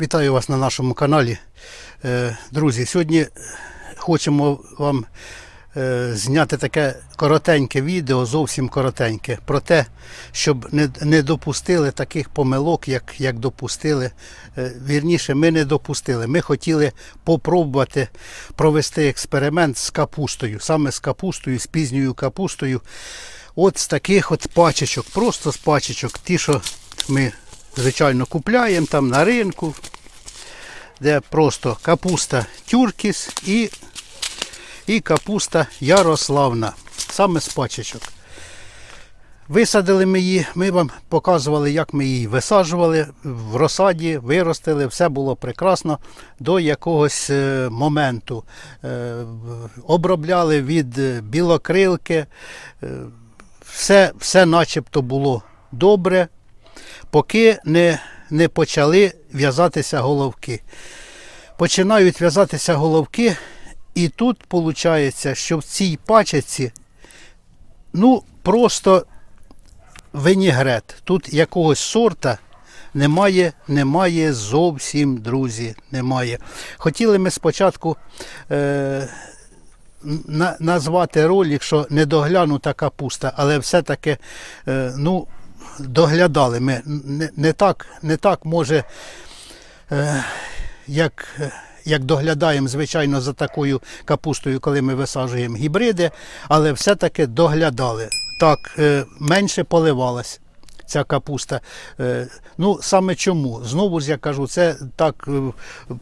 Вітаю вас на нашому каналі. Е, Друзі, сьогодні хочемо вам е, зняти таке коротеньке відео, зовсім коротеньке, про те, щоб не, допустили таких помилок, як, як допустили. Е, Вірніше, ми не допустили. Ми хотіли попробувати провести експеримент з капустою, саме з капустою, з пізньою капустою. От з таких от пачечок, просто з пачечок, ті, що ми, звичайно, купляємо там на ринку, де просто капуста тюркіс і, і капуста Ярославна. Саме з пачечок. Висадили ми її, ми вам показували, як ми її висаджували в розсаді, виростили, все було прекрасно до якогось е, моменту. Е, Обробляли від е, білокрилки, все, все начебто було добре, поки не, не почали в'язатися головки. Починають в'язатися головки, і тут виходить, що в цій пачці ну, просто винігрет. Тут якогось сорта немає, немає зовсім, друзі, немає. Хотіли ми спочатку е, на, назвати ролик, що недоглянута капуста, але все-таки е, ну, доглядали ми. Не, не, так, не так може, е, як. Як доглядаємо, звичайно, за такою капустою, коли ми висаджуємо гібриди, але все-таки доглядали. Так, е, менше поливалась ця капуста. Е, Ну, саме чому? Знову ж я кажу, це так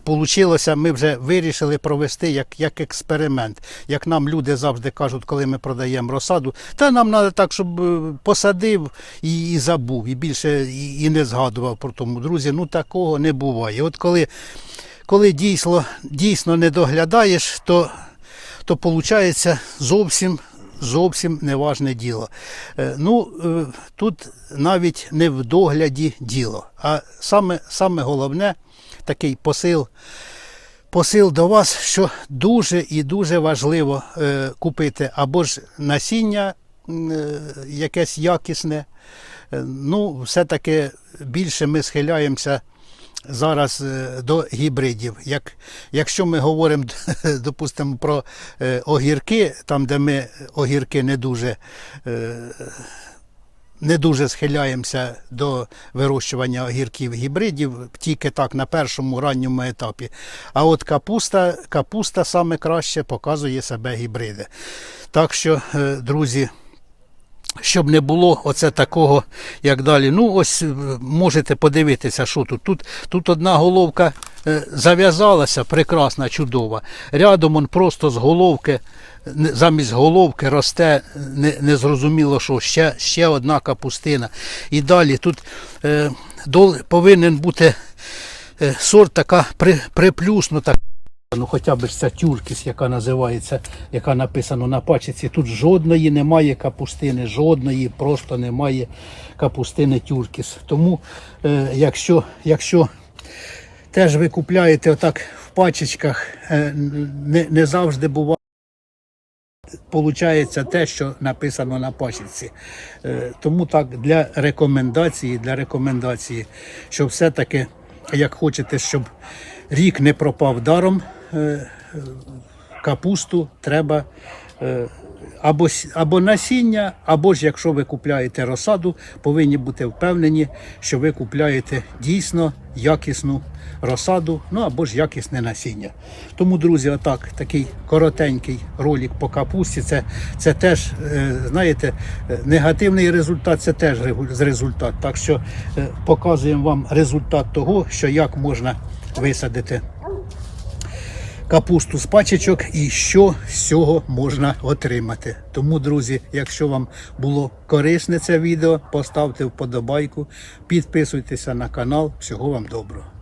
вийшло, ми вже вирішили провести як, як експеримент. Як нам люди завжди кажуть, коли ми продаємо розсаду, та нам треба так, щоб е, посадив і, і забув, і більше і, і не згадував про тому. Друзі, ну такого не буває. От коли, коли дійсно, дійсно не доглядаєш, то, то виходить зовсім зовсім неважне діло. Е, Ну, е, тут навіть не в догляді діло, а саме, саме головне такий посил. Посил до вас, що дуже і дуже важливо е, купити або ж насіння якесь якісне. Ну, все-таки більше ми схиляємося зараз е, до гібридів. Як, якщо ми говоримо, допустимо, про е, огірки, там, де ми огірки не дуже. е, Не дуже схиляємося до вирощування огірків гібридів, тільки так на першому ранньому етапі. А от капуста, капуста саме краще показує себе гібриди. Так що, друзі, щоб не було оце такого, як далі. Ну, ось е, можете подивитися, що тут. Тут, тут одна головка е, зав'язалася, прекрасна, чудова. Рядом он просто з головки, замість головки росте не- незрозуміло, що ще, ще одна капустина. І далі тут е, дол, повинен бути е, сорт така при, приплюснута. Ну, хоча б ця тюркіс, яка називається, яка написана на пачці. Тут жодної немає капустини, жодної просто немає капустини тюркіс. Тому, е, якщо, якщо теж ви купляєте отак в пачечках, е, не, не завжди буває. Получається те, що написано на пачці. Е, Тому так для рекомендації, для рекомендації, що все-таки, як хочете, щоб рік не пропав даром, капусту треба е, або, або насіння, або ж якщо ви купляєте розсаду, повинні бути впевнені, що ви купляєте дійсно якісну розсаду, ну або ж якісне насіння. Тому, друзі, отак, такий коротенький ролик по капусті. Це, це теж, е, знаєте, е, негативний результат це теж результат. Так що е, показуємо вам результат того, що як можна висадити капусту з пачечок і що з цього можна отримати. Тому, друзі, якщо вам було корисне це відео, поставте вподобайку, підписуйтеся на канал. Всього вам доброго.